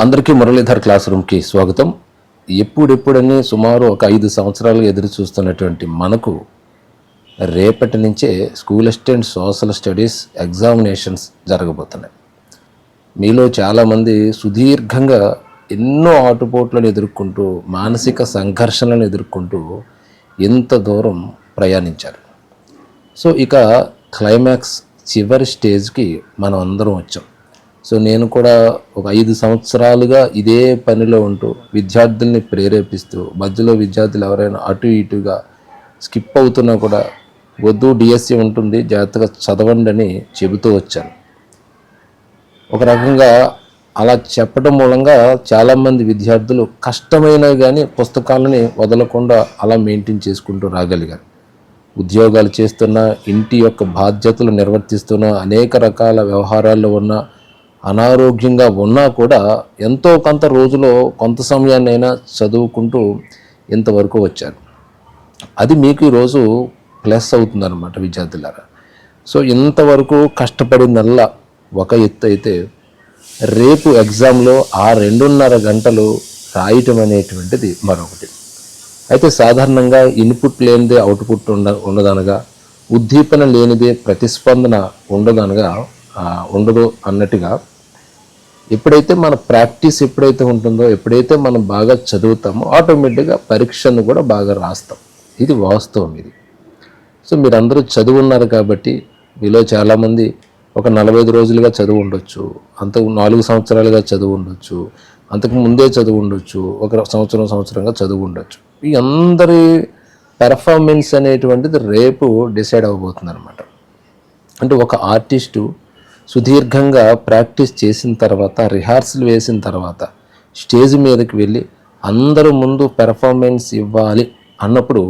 అందరికీ మురళీధర్ క్లాస్ రూమ్కి స్వాగతం. ఎప్పుడెప్పుడని సుమారు ఒక ఐదు సంవత్సరాలు ఎదురు చూస్తున్నటువంటి మనకు రేపటి నుంచే school assistant social studies examinations జరగబోతున్నాయి. మీలో చాలామంది సుదీర్ఘంగా ఎన్నో ఆటుపోట్లను ఎదుర్కొంటూ మానసిక సంఘర్షణలను ఎదుర్కొంటూ ఎంత దూరం ప్రయాణించారు. సో ఇక క్లైమాక్స్ చివరి స్టేజ్కి మనం అందరం వచ్చాం. సో నేను కూడా ఒక ఐదు సంవత్సరాలుగా ఇదే పనిలో ఉంటూ విద్యార్థుల్ని ప్రేరేపిస్తూ మధ్యలో విద్యార్థులు ఎవరైనా అటు ఇటుగా స్కిప్ అవుతున్నా కూడా వద్దు డిఎస్సి ఉంటుంది జాగ్రత్తగా చదవండి అని చెబుతూ వచ్చాను. ఒక రకంగా అలా చెప్పడం మూలంగా చాలామంది విద్యార్థులు కష్టమైన కానీ పుస్తకాలని వదలకుండా అలా మెయింటైన్ చేసుకుంటూ రాగలిగారు. ఉద్యోగాలు చేస్తున్న ఇంటి యొక్క బాధ్యతలు నిర్వర్తిస్తున్న అనేక రకాల వ్యవహారాల్లో ఉన్న అనారోగ్యంగా ఉన్నా కూడా ఎంతో కొంత రోజులో కొంత సమయాన్నైనా చదువుకుంటూ ఇంతవరకు వచ్చారు. అది మీకు ఈరోజు ప్లస్ అవుతుందన్నమాట విద్యార్థులారా. సో ఇంతవరకు కష్టపడిందల్లా ఒక ఎత్తు అయితే రేపు ఎగ్జామ్లో ఆ రెండున్నర గంటలు రాయటం అనేటువంటిది మరొకటి. అయితే సాధారణంగా ఇన్పుట్ లేనిదే అవుట్పుట్ ఉండ ఉండదనగా ఉద్దీపన లేనిదే ప్రతిస్పందన ఉండదనగా ఉండదు అన్నట్టుగా ఎప్పుడైతే మన ప్రాక్టీస్ ఎప్పుడైతే ఉంటుందో ఎప్పుడైతే మనం బాగా చదువుతామో ఆటోమేటిక్గా పరీక్షను కూడా బాగా రాస్తాం. ఇది వాస్తవం ఇది. సో మీరందరూ చదువున్నారు కాబట్టి మీలో చాలామంది ఒక నలభై ఐదు రోజులుగా చదువు ఉండొచ్చు అంతకు నాలుగు సంవత్సరాలుగా చదువు ఉండొచ్చు అంతకు ముందే చదువు ఉండొచ్చు ఒక సంవత్సరం సంవత్సరంగా చదువు ఉండొచ్చు. ఈ అందరి పెర్ఫార్మెన్స్ అనేటువంటిది రేపు డిసైడ్ అవ్వబోతుంది అనమాట అంటే ఒక ఆర్టిస్టు సుదీర్ఘంగా ప్రాక్టీస్ చేసిన తర్వాత రిహార్సల్ వేసిన తర్వాత స్టేజ్ మీదకి వెళ్ళి అందరూ ముందు పెర్ఫార్మెన్స్ ఇవ్వాలి అన్నప్పుడు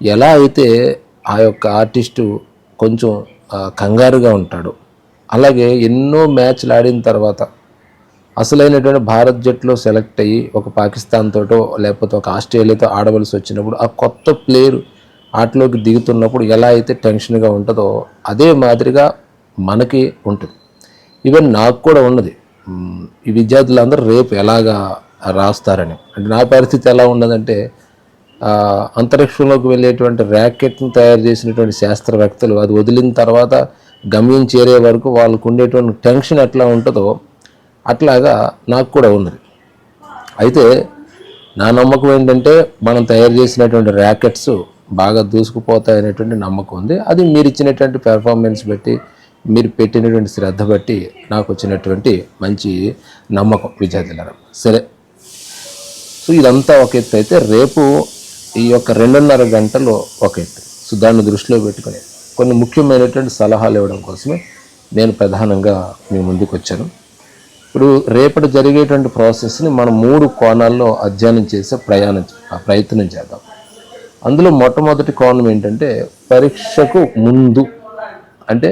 ఎలా అయితే ఆ యొక్క ఆర్టిస్టు కొంచెం కంగారుగా ఉంటాడు అలాగే ఎన్నో మ్యాచ్లు ఆడిన తర్వాత అసలైనటువంటి భారత్ జట్టులో సెలెక్ట్ అయ్యి ఒక పాకిస్తాన్ తోటో లేకపోతే ఒక ఆస్ట్రేలియాతో ఆడవలసి వచ్చినప్పుడు ఆ కొత్త ప్లేయర్ ఆటలోకి దిగుతున్నప్పుడు ఎలా అయితే టెన్షన్గా ఉంటుందో అదే మాదిరిగా మనకి ఉంటుంది. ఈవెన్ నాకు కూడా ఉన్నది. ఈ విద్యార్థులందరూ రేపు ఎలాగా రాస్తారని. అంటే నా పరిస్థితి ఎలా ఉన్నదంటే అంతరిక్షంలోకి వెళ్ళేటువంటి ర్యాకెట్ని తయారు చేసినటువంటి శాస్త్రవేత్తలు అది వదిలిన తర్వాత గమ్యం చేరే వరకు వాళ్ళకు ఉండేటువంటి టెన్షన్ ఎట్లా ఉంటుందో అట్లాగా నాకు కూడా ఉన్నది. అయితే నా నమ్మకం ఏంటంటే మనం తయారు చేసినటువంటి ర్యాకెట్స్ బాగా దూసుకుపోతాయి అనేటువంటి నమ్మకం ఉంది. అది మీరు ఇచ్చినటువంటి పెర్ఫార్మెన్స్ బట్టి మీరు పెట్టినటువంటి శ్రద్ధ బట్టి నాకు వచ్చినటువంటి మంచి నమ్మకం విద్యార్థులారా. సరే. సో ఇదంతా ఒక ఎత్తు అయితే రేపు ఈ యొక్క రెండున్నర గంటలు ఒక ఎత్తు. సో దాన్ని దృష్టిలో పెట్టుకొని కొన్ని ముఖ్యమైనటువంటి సలహాలు ఇవ్వడం కోసమే నేను ప్రధానంగా మీ ముందుకు వచ్చాను. ఇప్పుడు రేపటి జరిగేటువంటి ప్రాసెస్ని మనం మూడు కోణాల్లో అధ్యయనం చేసే ప్రయాణం ఆ ప్రయత్నం చేద్దాం. అందులో మొట్టమొదటి కోణం ఏంటంటే పరీక్షకు ముందు అంటే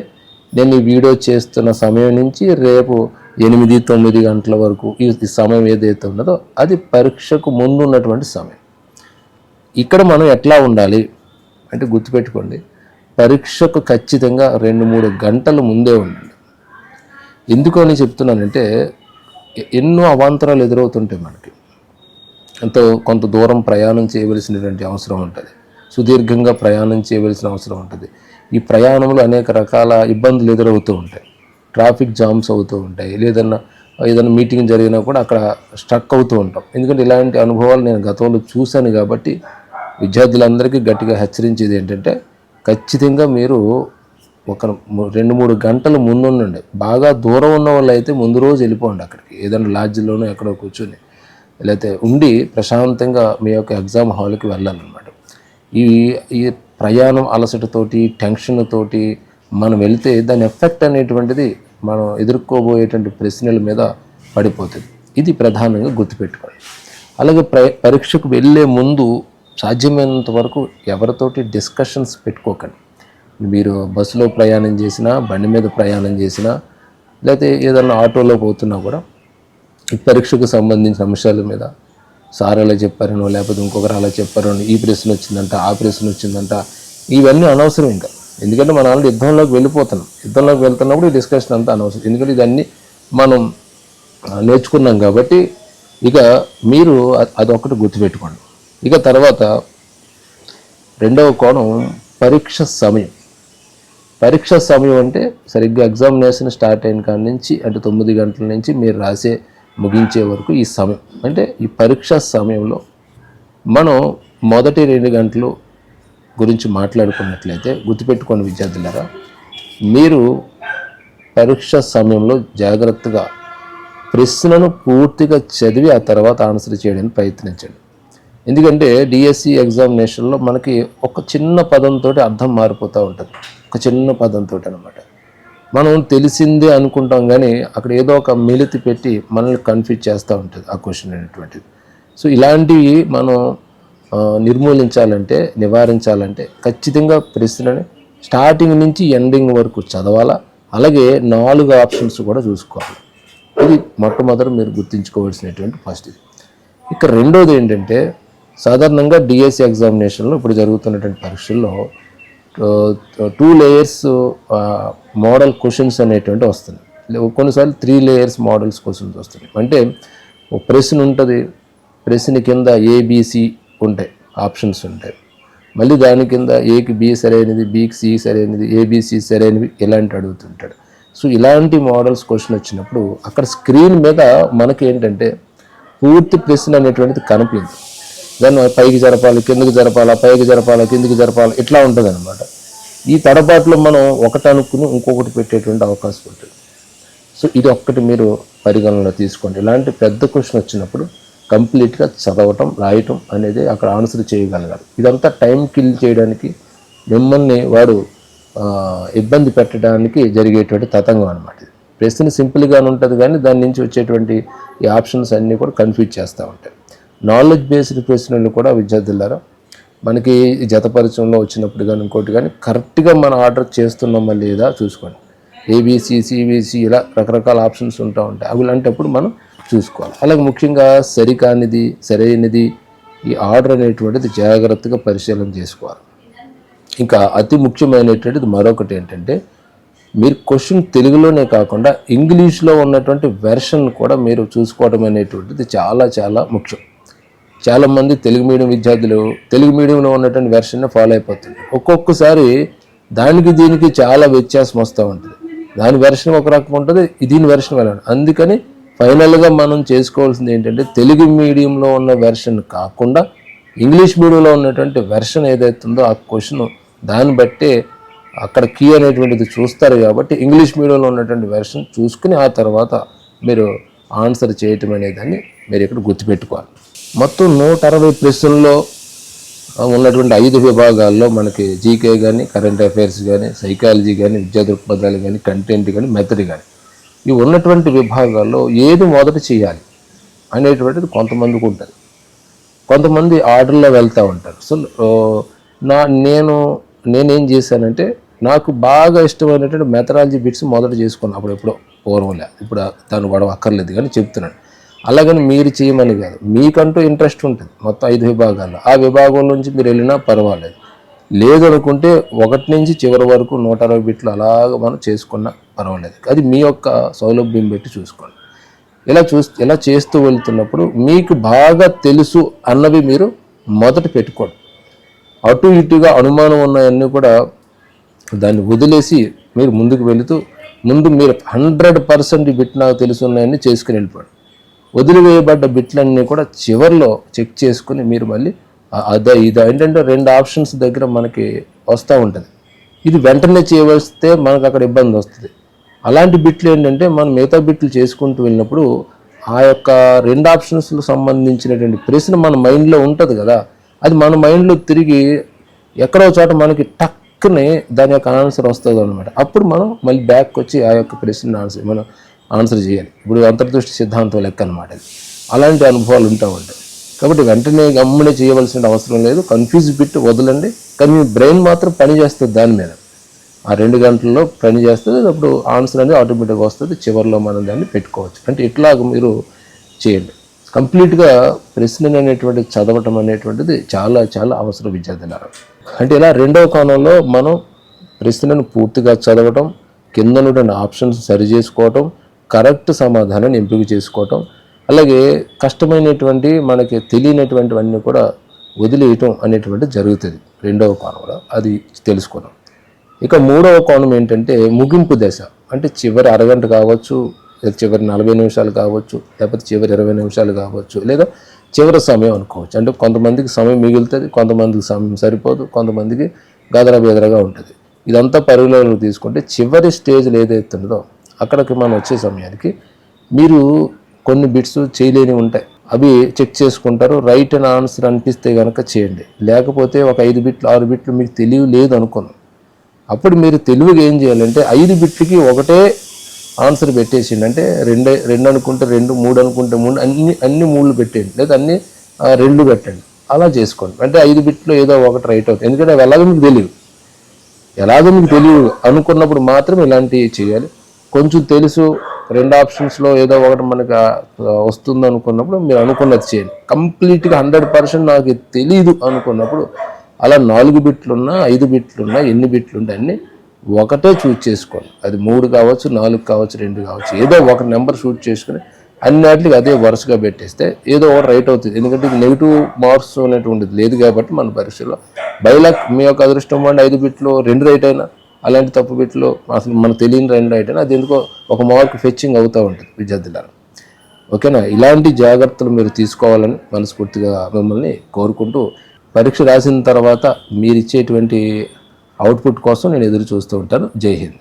నేను ఈ వీడియో చేస్తున్న సమయం నుంచి రేపు ఎనిమిది తొమ్మిది గంటల వరకు ఈ సమయం ఏదైతే ఉన్నదో అది పరీక్షకు ముందు ఉన్నటువంటి సమయం. ఇక్కడ మనం ఎట్లా ఉండాలి అంటే గుర్తుపెట్టుకోండి పరీక్షకు ఖచ్చితంగా రెండు మూడు గంటలు ముందే ఉండాలి. ఎందుకు అని చెప్తున్నానంటే ఎన్నో అవాంతరాలు ఎదురవుతుంటాయి మనకి. ఎంతో కొంత దూరం ప్రయాణం చేయవలసినటువంటి అవసరం ఉంటుంది. సుదీర్ఘంగా ప్రయాణం చేయవలసిన అవసరం ఉంటుంది. ఈ ప్రయాణంలో అనేక రకాల ఇబ్బందులు ఎదురవుతూ ఉంటాయి. ట్రాఫిక్ జామ్స్ అవుతూ ఉంటాయి. లేదన్నా ఏదైనా మీటింగ్ జరిగినా కూడా అక్కడ స్ట్రక్ అవుతూ ఉంటాం. ఎందుకంటే ఇలాంటి అనుభవాలు నేను గతంలో చూశాను కాబట్టి విద్యార్థులందరికీ గట్టిగా హెచ్చరించేది ఏంటంటే ఖచ్చితంగా మీరు ఒక రెండు మూడు గంటలు ముందుండండి. బాగా దూరం ఉన్న వాళ్ళు అయితే ముందు రోజు వెళ్ళిపోండి అక్కడికి. ఏదైనా లాడ్జ్లోనో ఎక్కడో కూర్చొని లేకపోతే ఉండి ప్రశాంతంగా మీ యొక్క ఎగ్జామ్ హాల్కి వెళ్ళాలన్నమాట. ఈ ఈ ప్రయాణం అలసటతోటి టెన్షన్ తోటి మనం వెళ్తే దాని ఎఫెక్ట్ అనేటువంటిది మనం ఎదుర్కోబోయేటువంటి ప్రశ్నల మీద పడిపోతుంది. ఇది ప్రధానంగా గుర్తుపెట్టుకోండి అలాగే ప్ర పరీక్షకు వెళ్ళే ముందు సాధ్యమైనంత వరకు ఎవరితోటి డిస్కషన్స్ పెట్టుకోకండి. మీరు బస్సులో ప్రయాణం చేసినా బండి మీద ప్రయాణం చేసినా లేకపోతే ఏదైనా ఆటోలో పోతున్నా కూడా ఈ పరీక్షకు సంబంధించిన అంశాల మీద సార్ అలా చెప్పారనో లేకపోతే ఇంకొకరు అలా చెప్పారనో ఈ ప్రశ్న వచ్చిందంట ఆ ప్రశ్న వచ్చిందంట. ఇవన్నీ అనవసరం ఇంకా. ఎందుకంటే మనం ఆల్రెడీ యుద్ధంలోకి వెళ్ళిపోతున్నాం. యుద్ధంలోకి వెళ్తున్నప్పుడు ఈ డిస్కషన్ అంతా అనవసరం. ఎందుకంటే ఇదన్నీ మనం నేర్చుకున్నాం కాబట్టి ఇక మీరు అదొకటి గుర్తుపెట్టుకోండి. ఇక తర్వాత రెండవ కోణం పరీక్ష సమయం. పరీక్ష సమయం అంటే సరిగ్గా ఎగ్జామినేషన్ స్టార్ట్ అయిన కాడి నుంచి అంటే తొమ్మిది గంటల నుంచి మీరు రాసే ముగించే వరకు ఈ సమయం అంటే ఈ పరీక్ష సమయంలో మనం మొదటి రెండు గంటలు గురించి మాట్లాడుకున్నట్లయితే గుర్తుపెట్టుకోండి విద్యార్థులారా మీరు పరీక్ష సమయంలో జాగ్రత్తగా ప్రశ్నను పూర్తిగా చదివి ఆ తర్వాత ఆన్సర్ చేయడానికి ప్రయత్నించండి. ఎందుకంటే డిఎస్సి ఎగ్జామినేషన్లో మనకి ఒక చిన్న పదంతో అర్థం మారిపోతూ ఉంటుంది. ఒక చిన్న పదంతో అనమాట మనం తెలిసిందే అనుకుంటాం కానీ అక్కడ ఏదో ఒక మిలితి పెట్టి మనల్ని కన్ఫ్యూజ్ చేస్తూ ఉంటుంది ఆ క్వశ్చన్ అనేటువంటిది. సో ఇలాంటివి మనం నిర్మూలించాలంటే నివారించాలంటే ఖచ్చితంగా ప్రశ్నని స్టార్టింగ్ నుంచి ఎండింగ్ వరకు చదవాలా? అలాగే నాలుగు ఆప్షన్స్ కూడా చూసుకోవాలి. ఇది మొట్టమొదటి మీరు గుర్తుంచుకోవాల్సినటువంటి ఫస్ట్ ఇది. ఇక రెండోది ఏంటంటే సాధారణంగా డిఎస్సి ఎగ్జామినేషన్లో ఇప్పుడు జరుగుతున్నటువంటి పరీక్షల్లో టూ లేయర్స్ మోడల్ క్వశ్చన్స్ అనేటువంటి వస్తున్నాయి కొన్నిసార్లు త్రీ లేయర్స్ మోడల్స్ క్వశ్చన్స్ వస్తున్నాయి అంటే ఒక ప్రశ్న ఉంటుంది ప్రశ్న కింద ఏబిసి ఉంటాయి ఆప్షన్స్ ఉంటాయి. మళ్ళీ దాని కింద ఏకి బి సరైనది బికి సి సరైనది ఏబిసి సరైనవి ఇలాంటి అడుగుతుంటాడు. సో ఇలాంటి మోడల్స్ క్వశ్చన్ వచ్చినప్పుడు అక్కడ స్క్రీన్ మీద మనకి ఏంటంటే పూర్తి ప్రశ్న అనేటువంటిది కనిపించదు దాన్ని పైకి జరపాలి కిందకి జరపాలి పైకి జరపాలి కిందకి జరపాలి ఇట్లా ఉంటుంది అనమాట ఈ తడబాటులో మనం ఒకటి అనుకుని ఇంకొకటి పెట్టేటువంటి అవకాశం ఉంటుంది. సో ఇది ఒక్కటి మీరు పరిగణనలో తీసుకోండి. ఇలాంటి పెద్ద క్వశ్చన్ వచ్చినప్పుడు కంప్లీట్గా చదవటం రాయటం అనేది అక్కడ ఆన్సర్ చేయగలగాలి. ఇదంతా టైం కిల్ చేయడానికి మిమ్మల్ని వాడు ఇబ్బంది పెట్టడానికి జరిగేటువంటి తతంగం అనమాట ప్రశ్న సింపుల్గానే ఉంటుంది కానీ దాని నుంచి వచ్చేటువంటి ఈ ఆప్షన్స్ అన్నీ కూడా కన్ఫ్యూజ్ చేస్తూ ఉంటాయి నాలెడ్జ్ బేస్డ్ క్వశ్చన్లు కూడా విద్యార్థులారా మనకి జతపరిచయంలో వచ్చినప్పుడు కానీ ఇంకోటి కానీ కరెక్ట్గా మనం ఆర్డర్ చేస్తున్నామా లేదా చూసుకోండి. ఏబిసి సిబిసి ఇలా రకరకాల ఆప్షన్స్ ఉంటా ఉంటాయి. అవి లాంటప్పుడు మనం చూసుకోవాలి. అలాగే ముఖ్యంగా సరికానిది సరైనది ఈ ఆర్డర్ అనేటువంటిది జాగ్రత్తగా పరిశీలన చేసుకోవాలి. ఇంకా అతి ముఖ్యమైనటువంటిది మరొకటి ఏంటంటే మీరు క్వశ్చన్ తెలుగులోనే కాకుండా ఇంగ్లీష్లో ఉన్నటువంటి వెర్షన్ కూడా మీరు చూసుకోవడం అనేటువంటిది చాలా చాలా ముఖ్యం. చాలామంది తెలుగు మీడియం విద్యార్థులు తెలుగు మీడియంలో ఉన్నటువంటి వెర్షన్ని ఫాలో అయిపోతుంది ఒక్కొక్కసారి దానికి దీనికి చాలా వ్యత్యాసం వస్తూ ఉంటుంది. దాని వెర్షన్ ఒక రకం ఉంటుంది దీని వెర్షన్ వెళ్ళండి అందుకని ఫైనల్గా మనం చేసుకోవాల్సింది ఏంటంటే తెలుగు మీడియంలో ఉన్న వెర్షన్ కాకుండా ఇంగ్లీష్ మీడియంలో ఉన్నటువంటి వెర్షన్ ఏదైతే ఉందో ఆ క్వశ్చన్ దాన్ని బట్టే అక్కడ కీ అనేటువంటిది చూస్తారు కాబట్టి ఇంగ్లీష్ మీడియంలో ఉన్నటువంటి వెర్షన్ చూసుకుని ఆ తర్వాత మీరు ఆన్సర్ చేయటం అనేదాన్ని మీరు ఇక్కడ గుర్తుపెట్టుకోవాలి. మొత్తం నూట అరవై ప్రశ్నల్లో ఉన్నటువంటి ఐదు విభాగాల్లో మనకి జీకే కానీ కరెంట్ అఫైర్స్ కానీ సైకాలజీ కానీ విద్యా దృక్పథాలు కానీ కంటెంట్ కానీ మెథడ్ కానీ ఇవి ఉన్నటువంటి విభాగాల్లో ఏది మొదట చేయాలి అనేటువంటిది కొంతమందికి ఉంటుంది. కొంతమంది ఆర్డర్లో వెళ్తూ ఉంటారు. సో నా నేను నేనేం చేశానంటే నాకు బాగా ఇష్టమైనటువంటి మెథడాలజీ బిట్స్ మొదట చేసుకున్నాను అప్పుడు ఎప్పుడో పూర్వంలే ఇప్పుడు తను గొడవ అక్కర్లేదు కానీ చెప్తున్నాను. అలాగని మీరు చేయమని కాదు. మీకంటూ ఇంట్రెస్ట్ ఉంటుంది. మొత్తం ఐదు విభాగాల్లో. ఆ విభాగం నుంచి మీరు వెళ్ళినా పర్వాలేదు. లేదు అనుకుంటే ఒకటి నుంచి చివరి వరకు నూట అరవై బిట్లు అలాగ మనం చేసుకున్నా పర్వాలేదు. అది మీ యొక్క సౌలభ్యం పెట్టి చూసుకోండి. ఇలా చూ ఇలా చేస్తూ వెళ్తున్నప్పుడు మీకు బాగా తెలుసు అన్నవి మీరు మొదట పెట్టుకోండి. అటు ఇటుగా అనుమానం ఉన్నాయన్నీ కూడా దాన్ని వదిలేసి మీరు ముందుకు వెళుతూ ముందు మీరు హండ్రెడ్ పర్సెంట్ బిట్ నాకు తెలుసు ఉన్నాయని చేసుకుని వెళ్ళిపోండి. వదిలివేయబడ్డ బిట్లన్నీ కూడా చివర్లో చెక్ చేసుకుని మీరు మళ్ళీ అదే ఇది ఏంటంటే రెండు ఆప్షన్స్ దగ్గర మనకి వస్తూ ఉంటుంది. ఇది వెంటనే చేయవస్తే మనకు అక్కడ ఇబ్బంది వస్తుంది. అలాంటి బిట్లు ఏంటంటే మనం మిగతా బిట్లు చేసుకుంటూ వెళ్ళినప్పుడు ఆ యొక్క రెండు ఆప్షన్స్కి సంబంధించినటువంటి ప్రశ్న మన మైండ్లో ఉంటుంది కదా. అది మన మైండ్లో తిరిగి ఎక్కడో చోట మనకి టక్కుని దాని యొక్క ఆన్సర్ వస్తుంది అనమాట అప్పుడు మనం మళ్ళీ బ్యాక్ వచ్చి ఆ యొక్క ప్రశ్న ఆన్సర్ మనం ఆన్సర్ చేయాలి. ఇప్పుడు అంతర్దృష్టి సిద్ధాంతం లెక్క అనమాట అలాంటి అనుభవాలు ఉంటా ఉంటాయి. కాబట్టి వెంటనే గమ్మున చేయవలసిన అవసరం లేదు. కన్ఫ్యూజ్ బిట్ వదలండి. కానీ మీ బ్రెయిన్ మాత్రం పని చేస్తుంది దాని మీద. ఆ రెండు గంటల్లో పని చేస్తుంది. అప్పుడు ఆన్సర్ అనేది ఆటోమేటిక్గా వస్తుంది. చివరిలో మనం దాన్ని పెట్టుకోవచ్చు. అంటే ఇట్లాగ మీరు చేయండి. కంప్లీట్గా ప్రశ్నలు అనేటువంటి చదవటం అనేటువంటిది చాలా చాలా అవసరం విద్యార్థులారా. అంటే ఇలా రెండవ కోణంలో మనం ప్రశ్నను పూర్తిగా చదవటం కింద ఆప్షన్స్ సరి చేసుకోవటం కరెక్ట్ సమాధానాన్ని ఎంపిక చేసుకోవటం అలాగే కష్టమైనటువంటి మనకి తెలియనటువంటివన్నీ కూడా వదిలేయటం అనేటువంటి జరుగుతుంది రెండవ కోణంలో అది తెలుసుకున్నాం. ఇక మూడవ కోణం ఏంటంటే ముగింపు దశ. అంటే చివరి అరగంట కావచ్చు లేదా చివరి నలభై నిమిషాలు కావచ్చు లేకపోతే చివరి ఇరవై నిమిషాలు కావచ్చు లేదా చివరి సమయం అనుకోవచ్చు. అంటే కొంతమందికి సమయం మిగులుతుంది కొంతమందికి సమయం సరిపోదు కొంతమందికి గదర బెదరగా ఉంటుంది. ఇదంతా పరిగణలోకి తీసుకుంటే చివరి స్టేజ్లో ఏదైతే ఉందో అక్కడికి మనం వచ్చే సమయానికి మీరు కొన్ని బిట్స్ చేయలేని ఉంటాయి. అవి చెక్ చేసుకుంటారు. రైట్ అండ్ ఆన్సర్ అనిపిస్తే కనుక చేయండి. లేకపోతే ఒక ఐదు బిట్లు ఆరు బిట్లు మీకు తెలివి లేదు అనుకోను. అప్పుడు మీరు తెలివిగా ఏం చేయాలంటే ఐదు బిట్లకి ఒకటే ఆన్సర్ పెట్టేసిండి అంటే రెండు రెండు అనుకుంటే రెండు మూడు అనుకుంటే మూడు అన్ని అన్ని మూడు పెట్టేయండి. లేదా అన్ని రెండు పెట్టండి. అలా చేసుకోండి. అంటే ఐదు బిట్లో ఏదో ఒకటి రైట్ అవుతుంది. ఎందుకంటే అవి ఎలాగో మీకు తెలియదు ఎలాగో మీకు తెలియదు అనుకున్నప్పుడు మాత్రం ఇలాంటివి చేయాలి. కొంచెం తెలుసు రెండు ఆప్షన్స్లో ఏదో ఒకటి మనకు వస్తుంది అనుకున్నప్పుడు మీరు అనుకున్నది చేయండి. కంప్లీట్గా హండ్రెడ్ పర్సెంట్ నాకు తెలీదు తెలియదు అనుకున్నప్పుడు అలా నాలుగు బిట్లున్నా ఐదు బిట్లున్నా ఎన్ని బిట్లున్నా అన్నీ అన్ని ఒకటే చూజ్ చేసుకోండి. అది మూడు కావచ్చు నాలుగు కావచ్చు రెండు కావచ్చు ఏదో ఒక నెంబర్ షూట్ చేసుకుని అన్నిటికి అదే వరుసగా పెట్టేస్తే ఏదో ఒకటి రైట్ అవుతుంది. ఎందుకంటే ఇది నెగిటివ్ మార్క్స్ అనేటువంటిది లేదు కాబట్టి మన పరీక్షలో. బైలాక్ మీ యొక్క అదృష్టం వండి ఐదు బిట్లు రెండు రైట్ అయినా అలాంటి తప్పుబిట్లో అసలు మనకు తెలియని రెండు రైట్ అయినా అది ఎందుకో ఒక మార్క్ ఫెచ్చింగ్ అవుతూ ఉంటుంది విద్యార్థులను ఓకేనా? ఇలాంటి జాగ్రత్తలు మీరు తీసుకోవాలని మనస్ఫూర్తిగా మిమ్మల్ని కోరుకుంటూ పరీక్ష రాసిన తర్వాత మీరు ఇచ్చేటువంటి అవుట్పుట్ కోసం నేను ఎదురు చూస్తూ ఉంటాను. జై హింద్.